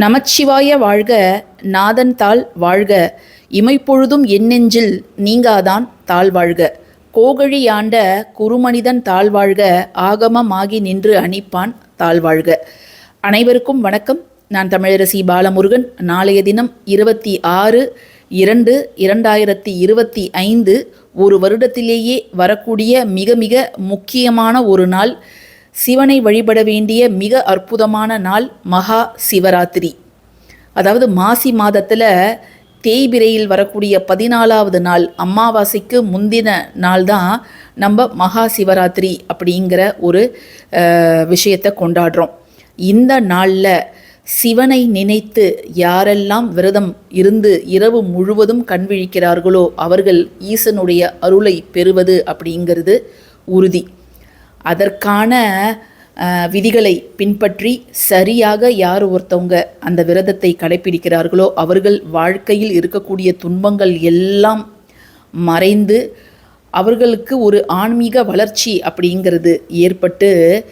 நமச்சிவாய வாழ்க நாதன் தாள் வாழ்க. இமைப்பொழுதும் எண்ணெஞ்சில் நீங்காதான் தாழ் வாழ்க. கோகழி ஆண்ட குருமனிதன் தாழ் வாழ்க ஆகமமாகி நின்று அணிப்பான் தாழ் வாழ்க. அனைவருக்கும் வணக்கம். நான் தமிழரசி பாலமுருகன். நாளைய தினம் இருபத்தி ஆறு இரண்டு இரண்டாயிரத்தி இருபத்தி ஐந்து ஒரு வருடத்திலேயே வரக்கூடிய மிக மிக முக்கியமான ஒரு நாள். சிவனை வழிபட வேண்டிய மிக அற்புதமான நாள் மகா சிவராத்திரி. அதாவது மாசி மாதத்தில் தேய்பிரையில் வரக்கூடிய பதினாலாவது நாள் அமாவாசைக்கு முந்தின நாள் தான் நம்ம மகா சிவராத்திரி அப்படிங்கிற ஒரு விஷயத்தை கொண்டாடுறோம். இந்த நாளில் சிவனை நினைத்து யாரெல்லாம் விரதம் இருந்து இரவு முழுவதும் கண்விழிக்கிறார்களோ அவர்கள் ஈசனுடைய அருளை பெறுவது அப்படிங்கிறது உறுதி. அதற்கான விதிகளை பின்பற்றி சரியாக யார் ஒருத்தவங்க அந்த விரதத்தை கடைப்பிடிக்கிறார்களோ அவர்கள் வாழ்க்கையில் இருக்கக்கூடிய துன்பங்கள் எல்லாம் மறைந்து அவர்களுக்கு ஒரு ஆன்மீக வளர்ச்சி அப்படிங்கிறது ஏற்பட்டு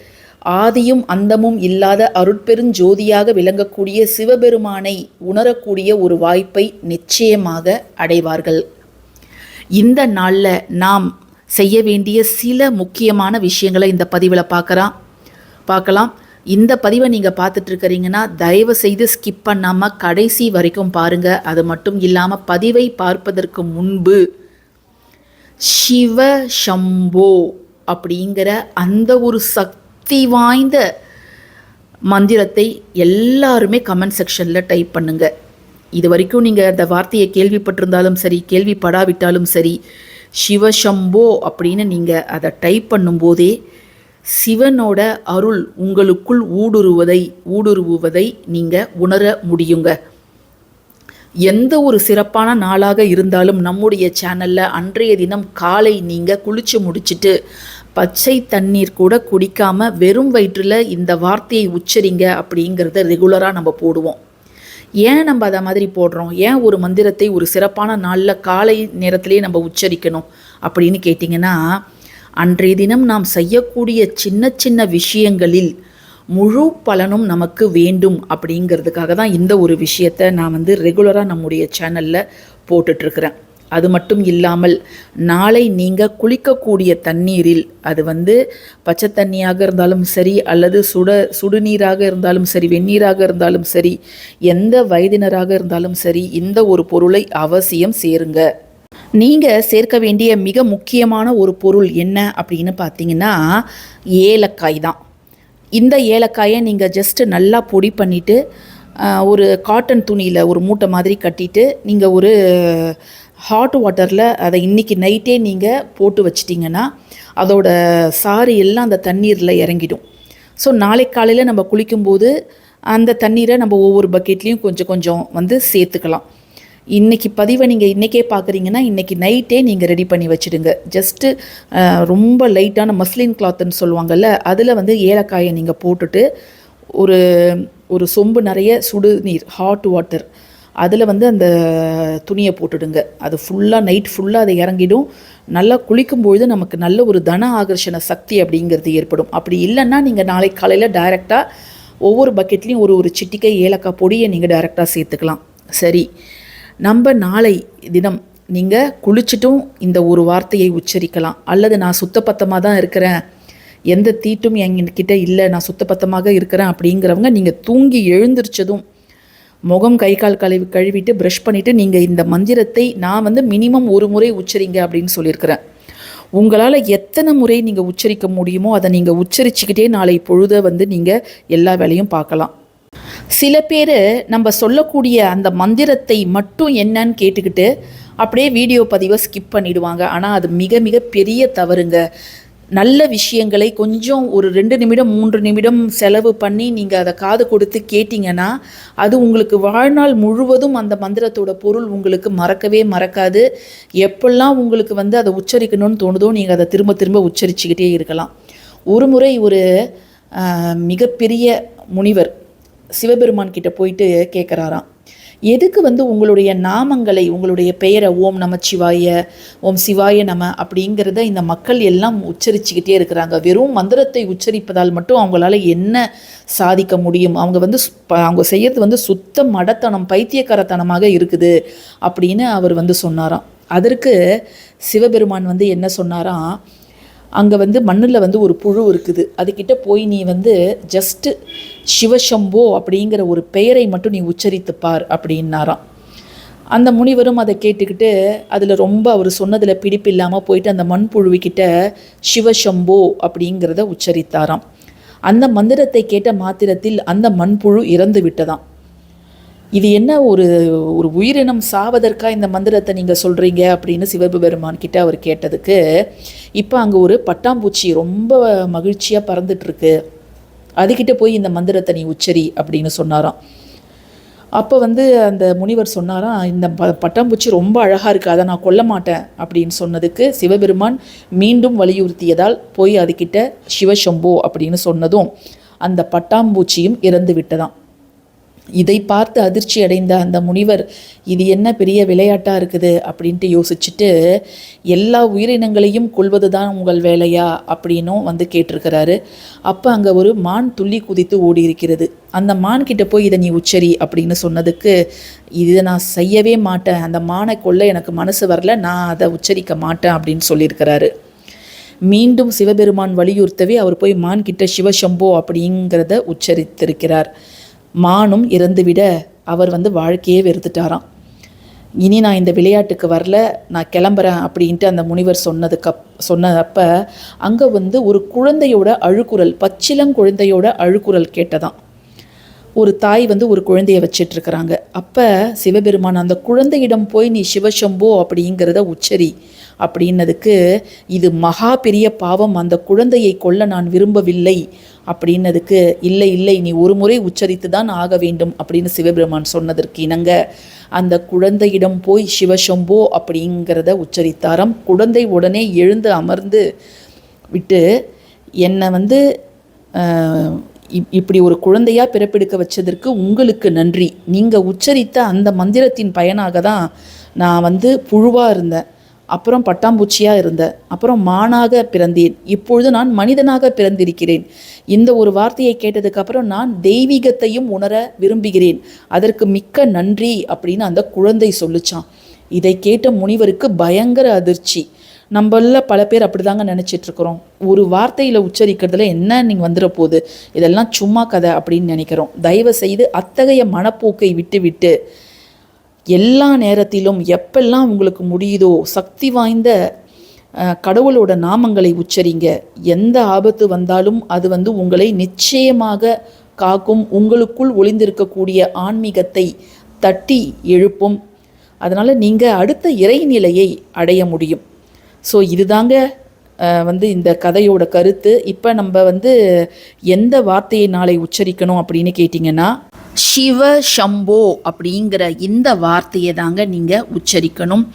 ஆதியும் அந்தமும் இல்லாத அருட்பெருஞ்சோதியாக விளங்கக்கூடிய சிவபெருமானை உணரக்கூடிய ஒரு வாய்ப்பை நிச்சயமாக அடைவார்கள். இந்த நாளில் நாம் செய்ய வேண்டிய சில முக்கியமான விஷயங்களை இந்த பதிவில் பார்க்குறான் பார்க்கலாம். இந்த பதிவை நீங்கள் பார்த்துட்டு இருக்கிறீங்கன்னா தயவு செய்து ஸ்கிப் பண்ணாமல் கடைசி வரைக்கும் பாருங்கள் அது மட்டும் இல்லாமல் பதிவை பார்ப்பதற்கு முன்பு சிவ சம்போ அப்படிங்கிற அந்த ஒரு சக்தி வாய்ந்த மந்திரத்தை எல்லாருமே கமெண்ட் செக்ஷனில் டைப் பண்ணுங்க. இது வரைக்கும் நீங்கள் அந்த வார்த்தையை கேள்விப்பட்டிருந்தாலும் சரி கேள்விப்படாவிட்டாலும் சரி சிவசம்போ அப்படின்னு நீங்கள் அதை டைப் பண்ணும்போதே சிவனோட அருள் உங்களுக்குள் ஊடுருவதை ஊடுருவுவதை நீங்கள் உணர முடியுங்க. எந்த ஒரு சிறப்பான நாளாக இருந்தாலும் நம்முடைய சேனலில் அன்றைய தினம் காலை நீங்கள் குளிச்சு முடிச்சிட்டு பச்சை தண்ணீர் கூட குடிக்காமல் வெறும் வயிற்றில் இந்த வார்த்தையை உச்சரிங்க அப்படிங்கிறத ரெகுலராக நம்ம போடுவோம். ஏன் நம்ம அதை மாதிரி போடுறோம்? ஏன் ஒரு மந்திரத்தை ஒரு சிறப்பான நாளில் காலை நேரத்திலேயே நம்ம உச்சரிக்கணும்? அப்படின்னு கேட்டிங்கன்னா அன்றைய தினம் நாம் செய்யக்கூடிய சின்ன சின்ன விஷயங்களில் முழு பலனும் நமக்கு வேண்டும் அப்படிங்கிறதுக்காக தான் இந்த ஒரு விஷயத்தை நான் வந்து ரெகுலராக நம்முடைய சேனலில் போட்டுட்ருக்கிறேன் அது மட்டும் இல்லாமல் நாளை நீங்கள் குளிக்கக்கூடிய தண்ணீரில் அது வந்து பச்சை தண்ணியாக இருந்தாலும் சரி அல்லது சுட சுடுநீராக இருந்தாலும் சரி வெந்நீராக இருந்தாலும் சரி எந்த வயதினராக இருந்தாலும் சரி இந்த ஒரு பொருளை அவசியம் சேருங்க. நீங்கள் சேர்க்க வேண்டிய மிக முக்கியமான ஒரு பொருள் என்ன அப்படின்னு பார்த்தீங்கன்னா ஏலக்காய் தான். இந்த ஏலக்காயை நீங்கள் ஜஸ்ட்டு நல்லா பொடி பண்ணிவிட்டு ஒரு காட்டன் துணியில் ஒரு மூட்டை மாதிரி கட்டிட்டு நீங்கள் ஒரு ஹாட் வாட்டரில் அதை இன்றைக்கி நைட்டே நீங்கள் போட்டு வச்சிட்டிங்கன்னா அதோட சாறு எல்லாம் அந்த தண்ணீரில் இறங்கிடும். ஸோ நாளை காலையில் நம்ம குளிக்கும்போது அந்த தண்ணீரை நம்ம ஒவ்வொரு பக்கெட்லேயும் கொஞ்சம் கொஞ்சம் வந்து சேர்த்துக்கலாம். இன்றைக்கி பதிவை நீங்கள் இன்றைக்கே பார்க்குறீங்கன்னா இன்றைக்கி நைட்டே நீங்கள் ரெடி பண்ணி வச்சுடுங்க. ஜஸ்ட்டு ரொம்ப லைட்டான மஸ்லின் கிளாத்துன்னு சொல்லுவாங்கள்ல அதில் வந்து ஏலக்காயை நீங்கள் போட்டுட்டு ஒரு ஒரு சொம்பு நிறைய சுடு நீர் ஹாட் வாட்டர் அதில் வந்து அந்த துணியை போட்டுடுங்க. அது ஃபுல்லாக நைட் ஃபுல்லாக அதை இறங்கிடும். நல்லா குளிக்கும்பொழுது நமக்கு நல்ல ஒரு தன ஆகர்ஷண சக்தி அப்படிங்கிறது ஏற்படும். அப்படி இல்லைன்னா நீங்கள் நாளை காலையில் டைரெக்டாக ஒவ்வொரு பக்கெட்லேயும் ஒரு ஒரு சிட்டிக்கை ஏலக்காய் பொடியை நீங்கள் டைரெக்டாக சேர்த்துக்கலாம். சரி. நம்ம நாளை தினம் நீங்கள் குளிச்சிட்டும் இந்த ஒரு வார்த்தையை உச்சரிக்கலாம். அல்லது நான் சுத்தபத்தமாக தான் இருக்கிறேன். எந்த தீட்டும் என்கிட்ட இல்லை நான் சுத்தப்பத்தமாக இருக்கிறேன் அப்படிங்கிறவங்க நீங்கள் தூங்கி எழுந்திரிச்சதும் முகம் கை கால் கழுவி கழுவிட்டு ப்ரஷ் பண்ணிவிட்டு நீங்கள் இந்த மந்திரத்தை நான் வந்து மினிமம் ஒரு முறை உச்சரிங்க அப்படின்னு சொல்லியிருக்கிறேன். உங்களால் எத்தனை முறை நீங்கள் உச்சரிக்க முடியுமோ அதை நீங்கள் உச்சரிச்சுக்கிட்டே நாளை பொழுதை வந்து நீங்கள் எல்லா வேலையும் பார்க்கலாம். சில பேர் நம்ம சொல்லக்கூடிய அந்த மந்திரத்தை மட்டும் என்னன்னு கேட்டுக்கிட்டு அப்படியே வீடியோ பதிவை ஸ்கிப் பண்ணிடுவாங்க. ஆனால் அது மிக மிக பெரிய தவறுங்க. நல்ல விஷயங்களை கொஞ்சம் ஒரு ரெண்டு நிமிடம் மூன்று நிமிடம் செலவு பண்ணி நீங்கள் அதை காது கொடுத்து கேட்டிங்கன்னா அது உங்களுக்கு வாழ்நாள் முழுவதும் அந்த மந்திரத்தோட பொருள் உங்களுக்கு மறக்கவே மறக்காது. எப்பெல்லாம் உங்களுக்கு வந்து அதை உச்சரிக்கணும்னு தோணுதோ நீங்கள் அதை திரும்ப திரும்ப உச்சரிச்சுக்கிட்டே இருக்கலாம். ஒரு முறை ஒரு மிகப்பெரிய முனிவர் சிவபெருமான் கிட்ட போயிட்டு கேட்குறாராம் எதுக்கு வந்து உங்களுடைய நாமங்களை உங்களுடைய பெயரை ஓம் நமச்சிவாய ஓம் சிவாய நம அப்படிங்கிறத இந்த மக்கள் எல்லாம் உச்சரிச்சுக்கிட்டே இருக்கிறாங்க. வெறும் மந்திரத்தை உச்சரிப்பதால் மட்டும் அவங்களால என்ன சாதிக்க முடியும்? அவங்க வந்து அவங்க செய்யறது வந்து சுத்த மடத்தனம் பைத்தியக்காரத்தனமாக இருக்குது அப்படின்னு அவர் வந்து சொன்னாராம். அதற்கு சிவபெருமான் வந்து என்ன சொன்னாராம்? அங்கே வந்து மண்ணில் வந்து ஒரு புழு இருக்குது. அதுக்கிட்ட போய் நீ வந்து ஜஸ்ட்டு சிவசம்போ அப்படிங்கிற ஒரு பெயரை மட்டும் நீ உச்சரித்து பார் அப்படின்னாராம். அந்த முனிவரும் அதை கேட்டுக்கிட்டு அதில் ரொம்ப அவர் சொன்னதில் பிடிப்பு இல்லாமல் போயிட்டு அந்த மண்புழுவிக்கிட்ட சிவசம்போ அப்படிங்கிறத உச்சரித்தாராம். அந்த மந்திரத்தை கேட்ட மாத்திரத்தில் அந்த மண்புழு இறந்து விட்டதாம். இது என்ன ஒரு ஒரு உயிரினம் சாவதற்காக இந்த மந்திரத்தை நீங்கள் சொல்கிறீங்க அப்படின்னு சிவபெருமான் கிட்ட அவர் கேட்டதுக்கு இப்போ அங்கே ஒரு பட்டாம்பூச்சி ரொம்ப மகிழ்ச்சியாக பறந்துட்டுருக்கு. அதுக்கிட்ட போய் இந்த மந்திரத்தை நீ உச்சரி அப்படின்னு சொன்னாராம். அப்போ வந்து அந்த முனிவர் சொன்னாராம் இந்த ப பட்டாம்பூச்சி ரொம்ப அழகாக இருக்குது அதை நான் கொல்ல மாட்டேன் அப்படின்னு சொன்னதுக்கு சிவபெருமான் மீண்டும் வலியுறுத்தியதால் போய் அதுக்கிட்ட சிவசம்போ அப்படின்னு சொன்னதும் அந்த பட்டாம்பூச்சியும் இறந்து விட்டதாம். இதை பார்த்து அதிர்ச்சி அடைந்த அந்த முனிவர் இது என்ன பெரிய விளையாட்டாக இருக்குது? அப்படின்ட்டு யோசிச்சுட்டு எல்லா உயிரினங்களையும் கொள்வது தான் உங்கள் வேலையா? அப்படின்னும் வந்து கேட்டிருக்கிறாரு. அப்போ அங்கே ஒரு மான் துள்ளி குதித்து ஓடி இருக்கிறது அந்த மான் கிட்ட போய் இதை நீ உச்சரி அப்படின்னு சொன்னதுக்கு இதை நான் செய்யவே மாட்டேன். அந்த மானை கொள்ள எனக்கு மனசு வரல. நான் அதை உச்சரிக்க மாட்டேன் அப்படின்னு சொல்லியிருக்கிறாரு. மீண்டும் சிவபெருமான் வலியுறுத்தவே அவர் போய் மான் கிட்ட சிவசம்போ அப்படிங்கிறத உச்சரித்திருக்கிறார். மானும் இறந்துவிட அவர் வந்து வாழ்க்கையே வெறுத்துட்டாராம். இனி நான் இந்த விளையாட்டுக்கு வரல நான் கிளம்புறேன் அப்படின்ட்டு அந்த முனிவர் சொன்னதுக்கு அப் சொன்னப்ப அங்கே வந்து ஒரு குழந்தையோட அழுக்குரல் பச்சிலங்குழந்தையோட அழுக்குரல் கேட்டதாம். ஒரு தாய் வந்து ஒரு குழந்தைய வச்சிட்ருக்கிறாங்க. அப்போ சிவபெருமான் அந்த குழந்தையிடம் போய் நீ சிவசம்போ அப்படிங்கிறத உச்சரி அப்படின்னதுக்கு இது மகா பெரிய பாவம் அந்த குழந்தையை கொல்ல நான் விரும்பவில்லை அப்படின்னதுக்கு இல்லை இல்லை நீ ஒரு முறை உச்சரித்து தான் ஆக வேண்டும் அப்படின்னு சிவபெருமான் சொன்னதற்கு இணங்க அந்த குழந்தையிடம் போய் சிவசம்போ அப்படிங்கிறத உச்சரித்தாராம். குழந்தை உடனே எழுந்து அமர்ந்து விட்டு என்னை வந்து இப்- இப்படி ஒரு குழந்தையா பிறப்பெடுக்க வச்சதற்கு உங்களுக்கு நன்றி. நீங்கள் உச்சரித்த அந்த மந்திரத்தின் பயனாக தான் நான் வந்து புழுவாக இருந்தேன். அப்புறம் பட்டாம்பூச்சியாக இருந்தேன் அப்புறம் மானாக பிறந்தேன். இப்பொழுது நான் மனிதனாக பிறந்திருக்கிறேன். இந்த ஒரு வார்த்தையை கேட்டதுக்கப்புறம் நான் தெய்வீகத்தையும் உணர விரும்புகிறேன். அதற்கு மிக்க நன்றி அப்படின்னு அந்த குழந்தை சொல்லுச்சான் இதை கேட்ட முனிவருக்கு பயங்கர அதிர்ச்சி. நம்மள பல பேர் அப்படிதாங்க நினைச்சிட்டு ஒரு வார்த்தையில் உச்சரிக்கிறதுல என்ன நீங்கள் வந்துட போகுது இதெல்லாம் சும்மா கதை அப்படின்னு நினைக்கிறோம். தயவு செய்து அத்தகைய மனப்போக்கை விட்டு விட்டு எல்லா நேரத்திலும் எப்பெல்லாம் உங்களுக்கு முடியுதோ சக்தி வாய்ந்த கடவுளோட நாமங்களை உச்சரிங்க. எந்த ஆபத்து வந்தாலும் அது வந்து உங்களை நிச்சயமாக காக்கும். உங்களுக்குள் ஒளிந்திருக்கக்கூடிய ஆன்மீகத்தை தட்டி எழுப்பும். அதனால் நீங்கள் அடுத்த இறைநிலையை அடைய முடியும். ஸோ இதுதாங்க வந்து இந்த கதையோட கருத்து. இப்போ நம்ம வந்து எந்த வார்த்தையை நாளை உச்சரிக்கணும் அப்படின்னு கேட்டிங்கன்னா சிவ சம்போ அப்படிங்கிற இந்த வார்த்தையை தாங்க நீங்கள் உச்சரிக்கணும்.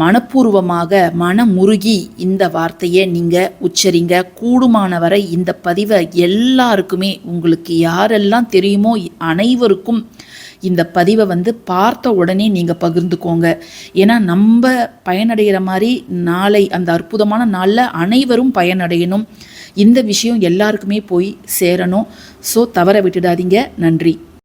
மனப்பூர்வமாக மனமுருகி இந்த வார்த்தையை நீங்கள் உச்சரிங்க. கூடுமான வரை இந்த பதிவை எல்லாருக்குமே உங்களுக்கு யாரெல்லாம் தெரியுமோ அனைவருக்கும் இந்த பதிவை வந்து பார்த்த உடனே நீங்கள் பகிர்ந்துக்கோங்க. ஏன்னா நம்ம பயனடைகிற மாதிரி நாளை அந்த அற்புதமான நாளில் அனைவரும் பயனடையணும். இந்த விஷயம் எல்லாருக்குமே போய் சேரணும். ஸோ தவற விட்டுடாதீங்க. நன்றி.